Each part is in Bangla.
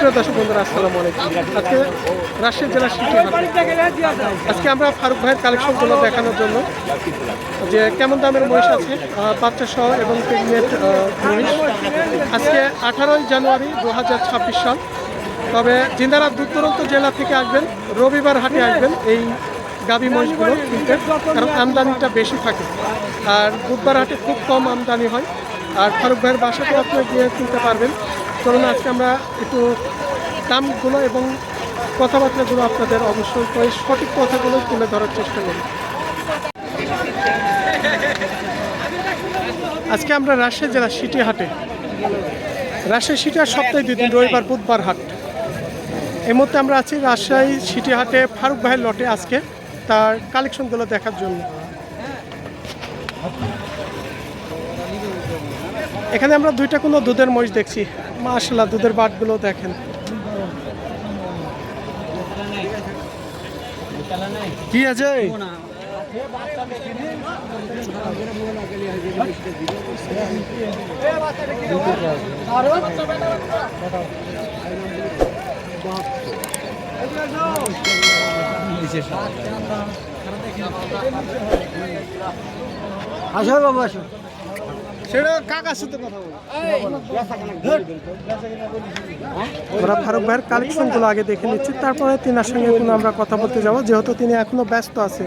সুপ্রিয় দর্শক বন্ধুরা, আসসালামু আলাইকুম। আজকে রাজশাহী জেলার আজকে আমরা ফারুক ভাইয়ের কালেকশনগুলো দেখানোর জন্য যে কেমন দামের মহিষ আছে বাচ্চা সহ এবং প্রেগনেন্ট মহিষ। আজকে আঠারোই জানুয়ারি দু হাজার ছাব্বিশ সাল। তবে যিনারা দূরদূরান্ত জেলা থেকে আসবেন, রবিবার হাটে আসবেন এই গাবি মহিষগুলো কিনতে, কারণ আমদানিটা বেশি থাকে। আর বুধবার হাটে খুব কম আমদানি হয়। আর ফারুক ভাইয়ের বাসাতেও আপনি গিয়ে কিনতে পারবেন। চলুন, আজকে আমরা একটু দামগুলো এবং কথাবার্তাগুলো আপনাদের অবশ্যই সঠিক কথাগুলো তুলে ধরার চেষ্টা করি। আজকে আমরা রাজশাহী জেলা সিটি হাটে রাজশাহী সিটি হাট সপ্তাহে দুই দিন, রবিবার, বুধবার হাট। এই মুহূর্তে আমরা আছি রাজশাহী সিটি হাটে ফারুক ভাইয়ের লটে আজকে তার কালেকশনগুলো দেখার জন্য। এখানে আমরা দুইটা কোনো দুধের মহিষ দেখছি। মাশাল্লাহ দুধের বাটগুলো দেখেন। কি আছে? আসো বাবা, আসো। আমরা ফারুক ভাইয়ের কালেকশনগুলো আগে দেখে নিচ্ছি, তারপরে তিনার সঙ্গে আমরা কথা বলতে যাব, যেহেতু তিনি এখনও ব্যস্ত আছে।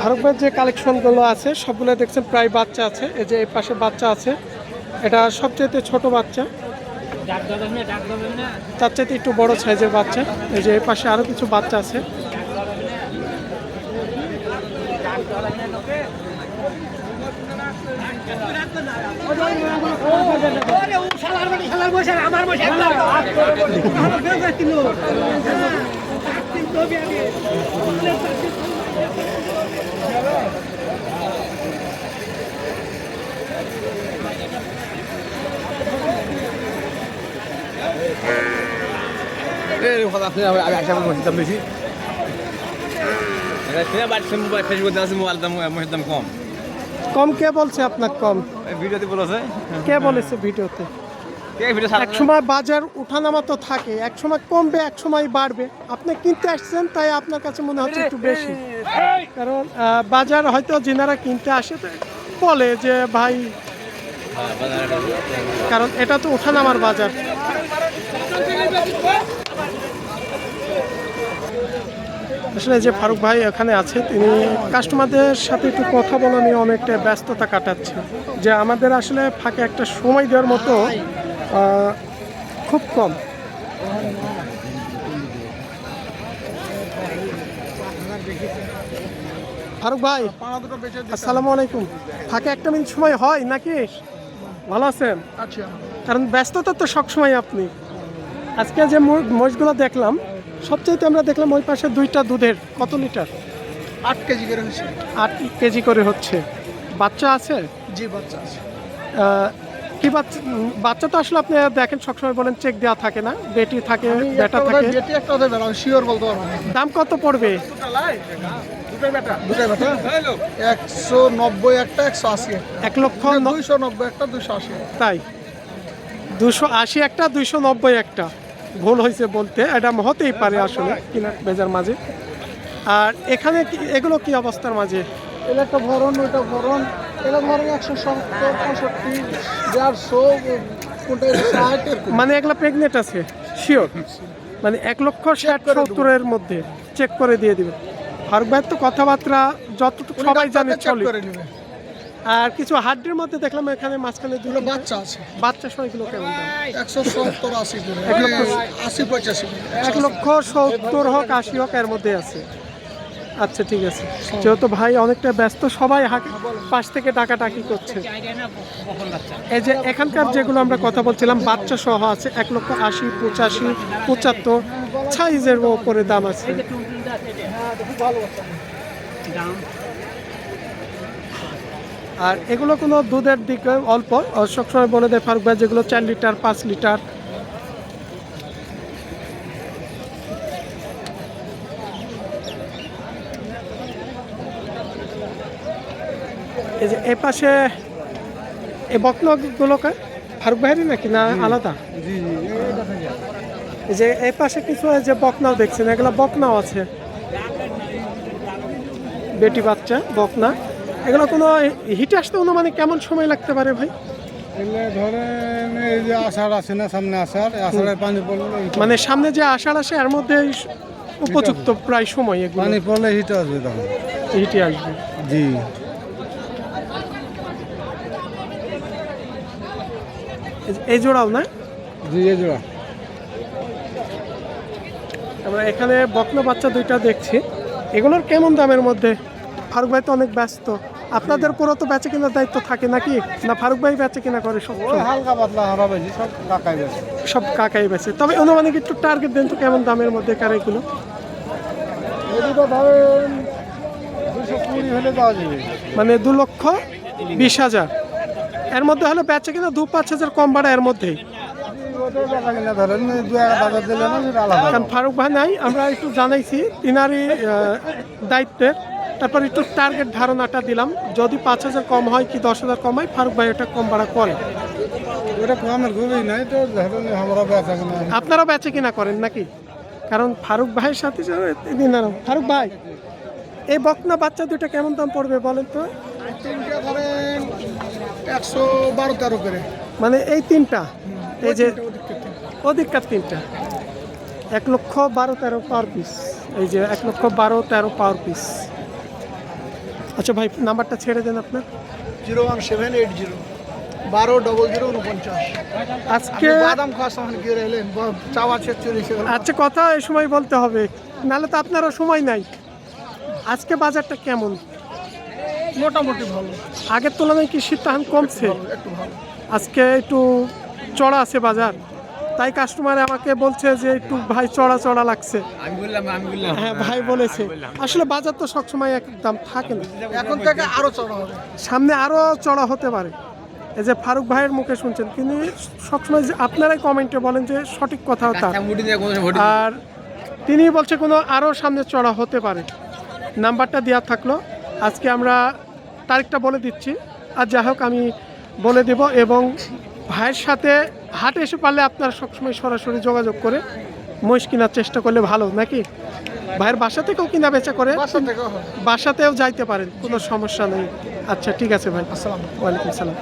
ফারুক ভাইয়ের যে কালেকশনগুলো আছে, সবগুলো দেখছেন প্রায় বাচ্চা আছে। এই যে এই পাশে বাচ্চা আছে। এটা সবচেয়ে ছোট বাচ্চা। তার চাইতে একটু বড় সাইজের বাচ্চা। এই যে এই পাশে আরও কিছু বাচ্চা আছে। এই কথা আপনি আমি একটা বলছি দাম বেশি বাড়ছে মোবাইল ফেসবুক আছে মোবাইল দাম মহির দাম কম কম কে বলছে আপনার কম? ভিডিওতে বলেছে। কে বলেছে ভিডিওতে? এক সময় বাজার উঠানামা তো থাকে এক সময় কমবে এক সময় বাড়বে। আপনি কিনতে আসছেন তাই আপনার কাছে মনে হচ্ছে একটু বেশি। কারণ বাজার হয়তো যিনারা কিনতে আসে বলে যে ভাই কারণ এটা তো ওঠানামার বাজার। আসলে যে ফারুক ভাই এখানে আছে তিনি কাস্টমারদের সাথে একটু কথা বলা নিয়ে অনেকটা ব্যস্ততা কাটাচ্ছে যে আমাদের আসলে ফাঁকে একটা সময় দেওয়ার মতো খুব কম। ফারুক ভাই আসসালামু আলাইকুম। ফাঁকে একটা মিনিট সময় হয় নাকি? ভালো আছেন? আচ্ছা কারণ ব্যস্ততা তো সবসময় আপনি। আজকে যে মো- মহিষগুলো দেখলাম সবচাইতে আমরা দেখলাম ওই পাশে দুইটা দুধের কত লিটার? আট কেজি করে হচ্ছে। আট কেজি করে হচ্ছে। বাচ্চা আছে? জি বাচ্চা আছে। কি বাচ্চা বাচ্চা তো আসলে আপনি দেখেন সবসময় বলেন চেক দেওয়া থাকে না বেটি থাকে বেটা থাকে। যেটি একটা বেড়াও শিওর বলতে পারব দাম কত পড়বে? একশো নব্বই একটা একশো আশি এক লক্ষ দুইশো নব্বই একটা দুইশো আশি তাই। দুশো আশি একটা দুইশো নব্বই একটা। ভুল হয়েছে বলতে এটা হতেই পারে আসলে কিনা বেজার মাঝে। আর এখানে এগুলো কি অবস্থার মাঝে? এটা একটা ভরণ ওইটা ভরণ। এটা ভরণ একশো সত্তর পঁয়ষট্টি দেড়শো। মানে এগুলো প্রেগনেন্ট আছে শিওর মানে এক লক্ষ ষাট। সত্তরের মধ্যে চেক করে দিয়ে দিবে। ফারুক ভাইয়ের তো কথাবার্তা যতটুকু সবাই জানে চলে। আর কিছু হাড্ডির মধ্যে দেখলাম এখানে মাঝখানে দুটো বাচ্চা আছে। বাচ্চা সহ এগুলো কেমন একশো সত্তর আশি এক লক্ষ আশি পঁচাশি এক লক্ষ সত্তর হোক আশি হোক এর মধ্যে আছে। আচ্ছা ঠিক আছে। যেহেতু ভাই অনেকটা ব্যস্ত সবাই হাঁক- পাশ থেকে টাকাটাকি করছে। এই যে এখানকার যেগুলো আমরা কথা বলছিলাম বাচ্চা সহ আছে এক লক্ষ আশি পঁচাশি পঁচাত্তর। সাইজের ওপরে দাম আছে। আর এগুলো কোনো দুধের দিকে অল্প সবসময় বলে দেয় ফারুক ভাই যেগুলো চার লিটার পাঁচ লিটার। এই যে এ পাশে এই বকনগুলোকে ফারুক ভাইয়েরই নাকি না আলাদা? এই যে এই পাশে কিছু যে বকনাও দেখছেন এগুলো বকনাও আছে। বেটি বাচ্চা বকনা। এগুলো কোনো হিটে আসতে অনুমানে কেমন সময় লাগতে পারে ভাই? এলে ধরেন এই যে আষাঢ় আছে না সামনে আষাঢ় আষাঢ়ের পানি পড়লে মানে সামনে যে আষাঢ় আসে এর মধ্যে উপযুক্ত প্রায় সময় এগুলো। পানি পড়লে হিট আসবে তখন। হিটে আসবে। জি। এই জোড়াও না? জি এই জোড়া। আমরা এখানে বকনা বাচ্চা দুইটা দেখছি। এগুলোর কেমন দামের মধ্যে? ফারুক ভাই তো অনেক ব্যস্ত। আপনাদের পুরো তো বেচে কেনার দায়িত্ব থাকে নাকি? না ফারুক ভাই বেচে কিনা করে সব হালকা পাতলা হারা বেশি সব কাকাই বেশি সব কাকাই বেচে। তবে অনুমানিক একটু টার্গেট দেন তো কেমন দামের মধ্যে কার এগুলো এই দুটো ধরেন দুশো কুড়ি হলে দেওয়া যাবে। মানে দু লক্ষ বিশ হাজার। এর মধ্যে হলে বেচে কিনা দু পাঁচ হাজার কম বাড়া এর মধ্যেই। কারণ ফারুক ভাই নাই আমরা একটু জানাইছি তিনারই আহ, দায়িত্বে তারপর একটু টার্গেট ধারণাটা দিলাম। যদি পাঁচ হাজার কম হয় কি দশ হাজার কম হয়? ফারুক ভাই ওটা কম বাড়া করে। ওটা কমের খুবই নাই তো আমরা বেচা কিনা। আপনারাও বেচে কিনা করেন নাকি? কারণ ফারুক ভাইয়ের সাথে ফারুক ভাই এই বকনা বাচ্চা দুটো কেমন দাম পড়বে বলেন তো? তিনটা ধরেন একশো বারো তেরো করে। মানে এই তিনটা? এই যে অধিকার তিনটা। এক লক্ষ বারো তেরো পাওয়ার পিস এই যে এক লক্ষ বারো তেরো পাওয়ার পিস আচ্ছা ভাই নাম্বারটা ছেড়ে দেন আপনার। Zero one seven eight zero. বারো ডবল জিরো উনপঞ্চাশ। আজকে বাদাম খাওয়ার সময় গিয়ে রইলেন চাওয়া ছেচল্লিশ আচ্ছা কথা এই সময় বলতে হবে। নাহলে তো আপনারও সময় নাই। আজকে বাজারটা কেমন? মোটামুটি ভালো। আগের তুলনায় কি শীত কমছে? একটু ভালো। আজকে একটু চড়া আছে বাজার। তাই কাস্টমার আমাকে বলছে যে একটু ভাই চড়া চড়া লাগছে। আমি বললাম আমি বললাম। হ্যাঁ ভাই বলেছে। আসলে বাজার তো সবসময় এক দাম থাকে না। এখন থেকে আরও চড়া হবে। সামনে আরও চড়া হতে পারে। এই যে ফারুক ভাইয়ের মুখে শুনছেন তিনি সবসময় যে আপনারাই কমেন্টে বলেন যে সঠিক কথা তার ভোট আর তিনি বলছে কোনো আরও সামনে চড়া হতে পারে। নাম্বারটা দেওয়া থাকল। আজকে আমরা তারিখটা বলে দিচ্ছি। আর যাই হোক আমি বলে দেব এবং ভাইয়ের সাথে হাটে এসে পারলে আপনারা সবসময় সরাসরি যোগাযোগ করে মহিষ কেনার চেষ্টা করলে ভালো নাকি? ভাইয়ের বাসা থেকেও কিনা বেচা করে বাসাতেও যাইতে পারেন কোনো সমস্যা নেই। আচ্ছা ঠিক আছে ভাই। আসসালাম ওয়ালাইকুম সালাম